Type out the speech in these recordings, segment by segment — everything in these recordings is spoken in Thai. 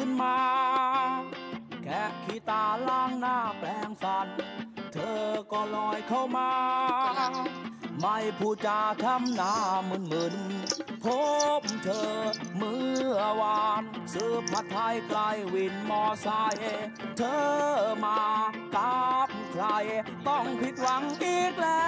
ขึ้นมา แกะขี้ตาล้างหน้าแปลงฟัน เธอก็ลอยเข้ามา ไม่พูดจาทำหน้ามึนมึนพบเธอเมื่อวานซื้อผัดไทยไกลวินมอไซค์เธอมากับใคร ต้องผิดหวังอีกแล้ว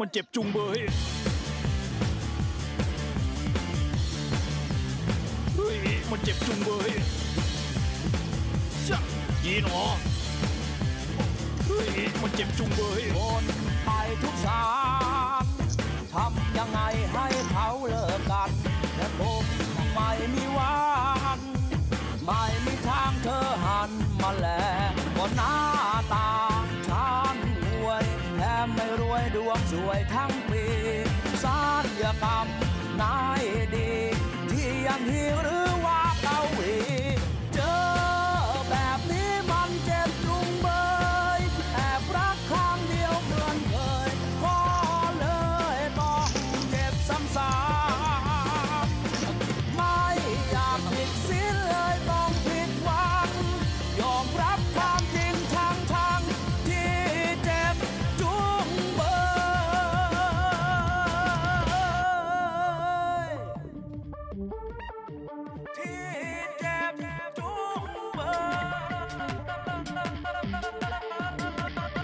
มันเจ็บจุงเบยเฮ้ยมันเจ็บจุงเบยชะยีหนอเฮ้ยมันเจ็บจุงเบยวนไปทุกสารทำยังไงให้เขาเลิกกันแต่ผมไม่มีวัน ไม่มีทางเธอหันมาแลก็หน้า วงสวยทั้งปีสร้างยกรรมนายดี ที่ยังฮิร